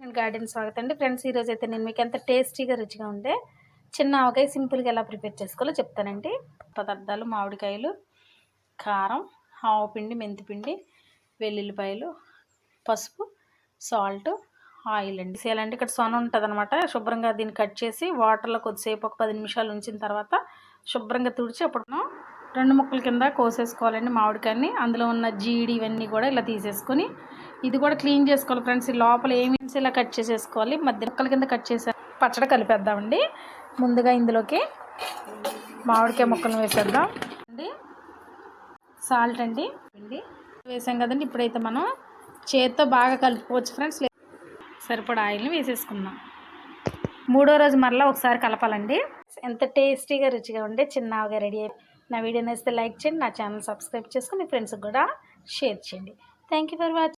నేను గార్డెన్ స్వాగతం అండి. ఫ్రెండ్స్ ఈరోజు అయితే నేను మీకు ఎంత టేస్టీగా రుచిగా ఉండే చిన్న ఆవకాయ సింపుల్గా ఎలా ప్రిపేర్ చేసుకోవాలో చెప్తానండి. పదార్థాలు మామిడికాయలు కారం ఆవపిండి మెంతిపిండి వెల్లుల్లిపాయలు పసుపు సాల్ట్ ఆయిల్ అండి. చేయాలంటే ఇక్కడ సొన ఉంటుంది అనమాట శుభ్రంగా దీన్ని కట్ చేసి వాటర్లో కొద్దిసేపు ఒక పది నిమిషాలు ఉంచిన తర్వాత శుభ్రంగా తుడిచి అప్పుడు రెండు ముక్కల కింద కోసేసుకోవాలండి మామిడికాయని. అందులో ఉన్న జీడి ఇవన్నీ కూడా ఇలా తీసేసుకొని ఇది కూడా క్లీన్ చేసుకోవాలి ఫ్రెండ్స్. ఈ లోపల ఏమి ఇలా కట్ చేసేసుకోవాలి. మధ్య ముక్కల కింద కట్ చేసే పచ్చడి కలిపేద్దామండి. ముందుగా ఇందులోకి మామిడికాయ ముక్కలను వేసేద్దాం. అండి సాల్ట్ అండి. అండి వేసాం కదండి. ఇప్పుడైతే మనం చేత్తో బాగా కలుపుకోవచ్చు ఫ్రెండ్స్. సరిపడా ఆయిల్ని వేసేసుకుందాం. మూడో రోజు మరలా ఒకసారి కలపాలండి. ఎంత టేస్టీగా రుచిగా ఉండే చిన్నగా రెడీ అయిపోయి నా వీడియో నేస్తే లైక్ చేయండి నా ఛానల్ సబ్స్క్రైబ్ చేసుకుని మీ ఫ్రెండ్స్కి కూడా షేర్ చేయండి. Thank you for watching.